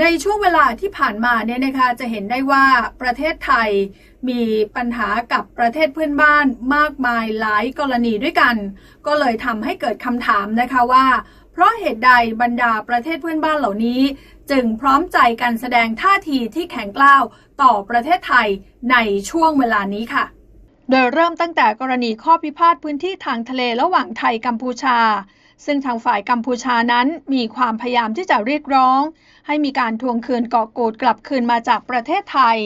ในช่วงเวลาที่ผ่านมาเนี่ยนะคะจะเห็นได้ว่าประเทศไทยมีปัญหากับประเทศเพื่อนบ้านมากมายหลายกรณีด้วยกัน ก็เลยทำให้เกิดคำถามนะคะว่า เพราะเหตุใดบรรดาประเทศเพื่อนบ้านเหล่านี้ จึงพร้อมใจกันแสดงท่าทีที่แข็งกร้าวต่อประเทศไทยในช่วงเวลานี้ค่ะ โดยเริ่มตั้งแต่กรณีข้อพิพาทพื้นที่ทางทะเลระหว่างไทยกัมพูชา ซึ่งทางฝ่ายกัมพูชานั้นมีความพยายามที่จะเรียกร้อง ให้มีการทวงคืนเกาะกูดกลับคืนมาจากประเทศไทย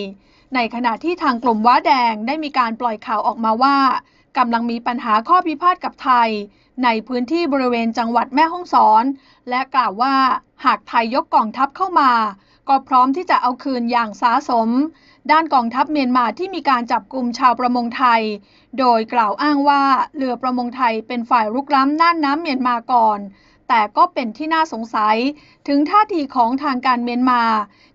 ในขณะที่ทางกลุ่มว้าแดงได้มีการปล่อยข่าวออกมาว่ากำลังมีปัญหาข้อพิพาทกับไทย ในพื้นที่บริเวณจังหวัดแม่ฮ่องสอน และกล่าวว่าหากไทยยกกองทัพเข้ามา ก็พร้อมที่จะเอาคืนอย่างสาสม ด้านกองทัพเมียนมาที่มีการจับกลุ่มชาวประมงไทย โดยกล่าวอ้างว่าเรือประมงไทยเป็นฝ่ายรุกล้ำน่านน้ำเมียนมาก่อน แต่ก็เป็นที่น่าสงสัยถึงท่าทีของทางการเมียนมา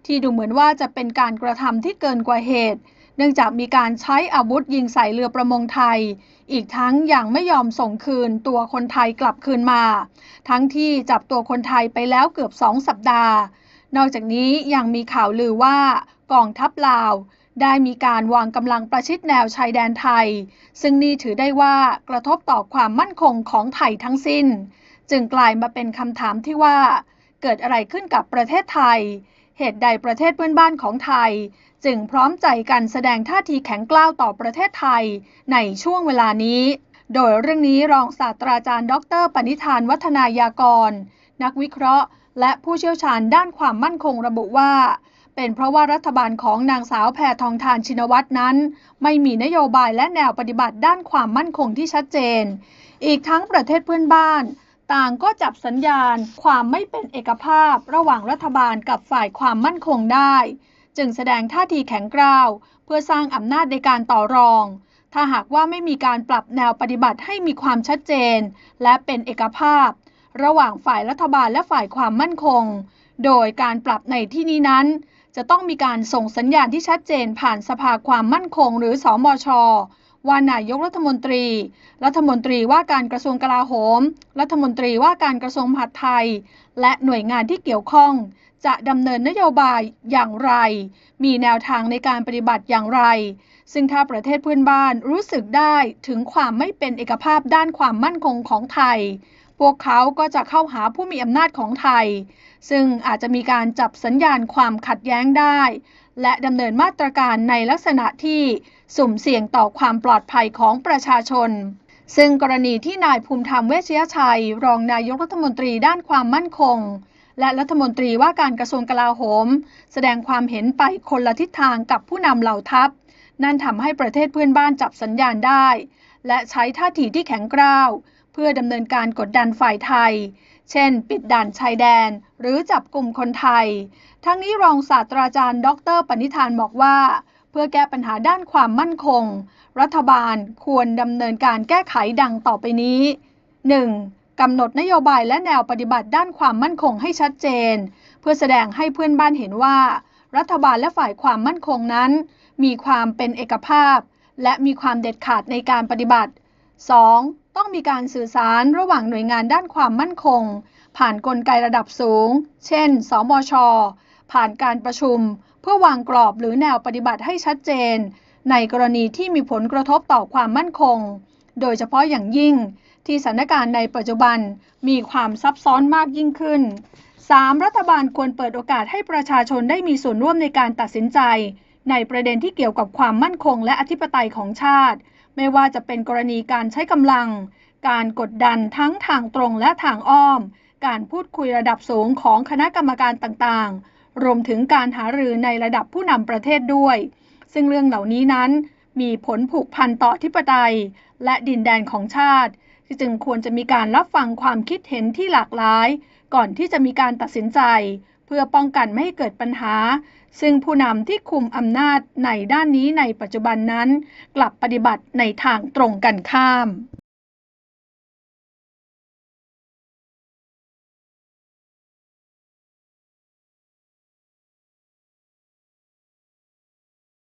ที่ดูเหมือนว่าจะเป็นการกระทำที่เกินกว่าเหตุเนื่องจากมีการใช้อาวุธยิงใส่เรือประมงไทย อีกทั้งยังไม่ยอมส่งคืนตัวคนไทยกลับคืนมา ทั้งที่จับตัวคนไทยไปแล้วเกือบสองสัปดาห์ นอกจากนี้ยังมีข่าวลือว่ากองทัพลาว ได้มีการวางกำลังประชิดแนวชายแดนไทย ซึ่งนี่ถือได้ว่ากระทบต่อความมั่นคงของไทยทั้งสิ้น จึงกลายมาเป็นคำถามที่ว่า เกิดอะไรขึ้นกับประเทศไทย เหตุใดประเทศเพื่อนบ้านของไทย จึงพร้อมใจกันแสดงท่าทีแข็งกร้าวต่อประเทศไทยในช่วงเวลานี้โดยเรื่องนี้รองศาสตราจารย์ ดร ปณิธานวัฒนายากร นักวิเคราะห์ และผู้เชี่ยวชาญด้านความมั่นคงระบุว่า เป็นเพราะว่ารัฐบาลของนางสาวแพทองทานชินวัตรนั้น ไม่มีนโยบายและแนวปฏิบัติด้านความมั่นคงที่ชัดเจน อีกทั้งประเทศเพื่อนบ้าน ต่างก็จับสัญญาณ ความไม่เป็นเอกภาพระหว่างรัฐบาลกับฝ่ายความมั่นคงได้ จึงแสดงท่าทีแข็งกร้าว เพื่อสร้างอำนาจในการต่อรองถ้าหากว่าไม่มีการปรับแนวปฏิบัติให้มีความชัดเจน และเป็นเอกภาพ ระหว่างฝ่ายรัฐบาลและฝ่ายความมั่นคง โดยการปรับในที่นี้นั้น จะต้องมีการส่งสัญญาณที่ชัดเจนผ่านสภาความมั่นคง หรือสอมชว่านายกรัฐมนตรี รัฐมนตรีว่าการกระทรวงกลาโหม รัฐมนตรีว่าการกระทรวงมหาดไทย และหน่วยงานที่เกี่ยวข้อง จะดำเนินนโยบายอย่างไร มีแนวทางในการปฏิบัติอย่างไร ซึ่งถ้าประเทศเพื่อนบ้านรู้สึกได้ถึงความไม่เป็นเอกภาพด้านความมั่นคงของไทย พวกเขาก็จะเข้าหาผู้มีอำนาจของไทย ซึ่งอาจจะมีการจับสัญญาณความขัดแย้งได้ และดำเนินมาตรการในลักษณะที่สุ่มเสี่ยงต่อความปลอดภัยของประชาชน ซึ่งกรณีที่นายภูมิธรรมเวชยชัย รองนายกรัฐมนตรีด้านความมั่นคง และรัฐมนตรีว่าการกระทรวงกลาโหม แสดงความเห็นไปคนละทิศทางกับผู้นำเหล่าทัพ นั่นทำให้ประเทศเพื่อนบ้านจับสัญญาณได้ และใช้ท่าทีที่แข็งกร้าว เพื่อดำเนินการกดดันฝ่ายไทย เช่น ปิดด่านชายแดน หรือจับกลุ่มคนไทย ทั้งนี้รองศาสตราจารย์ ดร ปณิธานบอกว่า เพื่อแก้ปัญหาด้านความมั่นคง รัฐบาลควรดำเนินการแก้ไขดังต่อไปนี้ 1. กำหนดนโยบายและแนวปฏิบัติด้านความมั่นคงให้ชัดเจน เพื่อแสดงให้เพื่อนบ้านเห็นว่า รัฐบาลและฝ่ายความมั่นคงนั้น มีความเป็นเอกภาพ และมีความเด็ดขาดในการปฏิบัติ 2. ต้องมีการสื่อสารระหว่างหน่วยงานด้านความมั่นคง ผ่านนกลไกระดับสูง เช่น สมช ผ่านการประชุม เพื่อวางกรอบหรือแนวปฏิบัติให้ชัดเจน ในกรณีที่มีผลกระทบต่อความมั่นคง โดยเฉพาะอย่างยิ่ง ที่สถานการณ์ในปัจจุบันมีความซับซ้อนมากยิ่งขึ้น 3. รัฐบาลควรเปิดโอกาสให้ประชาชนได้มีส่วนร่วมในการตัดสินใจ ในประเด็นที่เกี่ยวกับความมั่นคงและอธิปไตยของชาติ ไม่ว่าจะเป็นกรณีการใช้กำลัง การกดดันทั้งทางตรงและทางอ้อม การพูดคุยระดับสูงของคณะกรรมการต่างๆ รวมถึงการหารือในระดับผู้นำประเทศด้วย ซึ่งเรื่องเหล่านี้นั้น มีผลผูกพันต่ออธิปไตย และดินแดนของชาติที่จึงควรจะมีการรับฟังความคิดเห็นที่หลากหลาย ก่อนที่จะมีการตัดสินใจ เพื่อป้องกันไม่ให้เกิดปัญหา ซึ่งผู้นำที่คุมอำนาจในด้านนี้ในปัจจุบันนั้น กลับปฏิบัติในทางตรงกันข้าม